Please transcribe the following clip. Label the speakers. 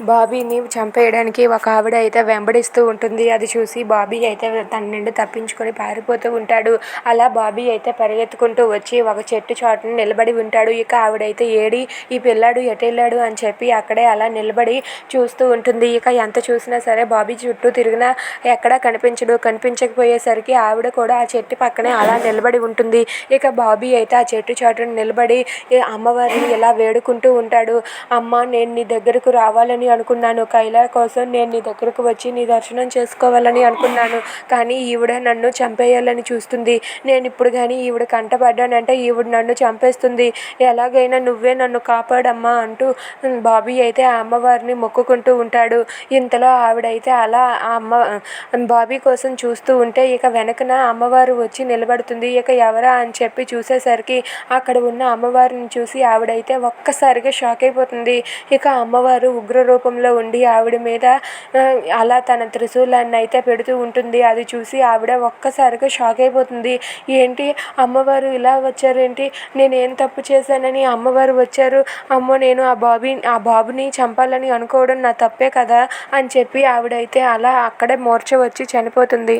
Speaker 1: బాబీని చంపేయడానికి ఒక ఆవిడ అయితే వెంబడిస్తూ ఉంటుంది. అది చూసి బాబీ అయితే తన నుండి తప్పించుకొని పారిపోతూ ఉంటాడు. అలా బాబీ అయితే పరిగెత్తుకుంటూ వచ్చి ఒక చెట్టు చాటును నిలబడి ఉంటాడు. ఇక ఆవిడైతే ఏడి ఈ పిల్లాడు ఎటెళ్ళాడు? అని చెప్పి అక్కడే అలా నిలబడి చూస్తూ ఉంటుంది. ఇక ఎంత చూసినా సరే బాబీ చుట్టూ తిరిగినా ఎక్కడా కనిపించడు. కనిపించకపోయేసరికి ఆవిడ కూడా ఆ చెట్టు పక్కనే అలా నిలబడి ఉంటుంది. ఇక బాబీ అయితే ఆ చెట్టు చాటును నిలబడి అమ్మవారిని ఇలా వేడుకుంటూ ఉంటాడు. అమ్మ నేను నీ దగ్గరకు రావాలని అనుకున్నాను. కైలా కోసం నేను నీ దగ్గరకు వచ్చి నీ దర్శనం చేసుకోవాలని అనుకున్నాను. కానీ ఈవిడ నన్ను చంపేయాలని చూస్తుంది. నేను ఇప్పుడు కానీ ఈవిడ కంటపడ్డానంటే ఈవిడ నన్ను చంపేస్తుంది. ఎలాగైనా నువ్వే నన్ను కాపాడమ్మా అంటూ బాబీ అయితే ఆ అమ్మవారిని మొక్కుకుంటూ ఉంటాడు. ఇంతలో ఆవిడైతే అలా ఆ అమ్మ బాబీ కోసం చూస్తూ ఉంటే ఇక వెనకన అమ్మవారు వచ్చి నిలబడుతుంది. ఇక ఎవరా అని చెప్పి చూసేసరికి అక్కడ ఉన్న అమ్మవారిని చూసి ఆవిడైతే ఒక్కసారిగా షాక్ అయిపోతుంది. ఇక అమ్మవారు ఉగ్ర రూపంలో ఉండి ఆవిడ మీద అలా తన త్రిశూలాన్ని అయితే పెడుతూ ఉంటుంది. అది చూసి ఆవిడ ఒక్కసారిగా షాక్ అయిపోతుంది. ఏంటి అమ్మవారు ఇలా వచ్చారేంటి? నేను ఏం తప్పు చేశానని అమ్మవారు వచ్చారు. అమ్మో నేను ఆ బాబీ ఆ బాబుని చంపాలని అనుకోవడం నా తప్పే కదా అని చెప్పి ఆవిడైతే అలా అక్కడే మూర్చ వచ్చి చనిపోతుంది.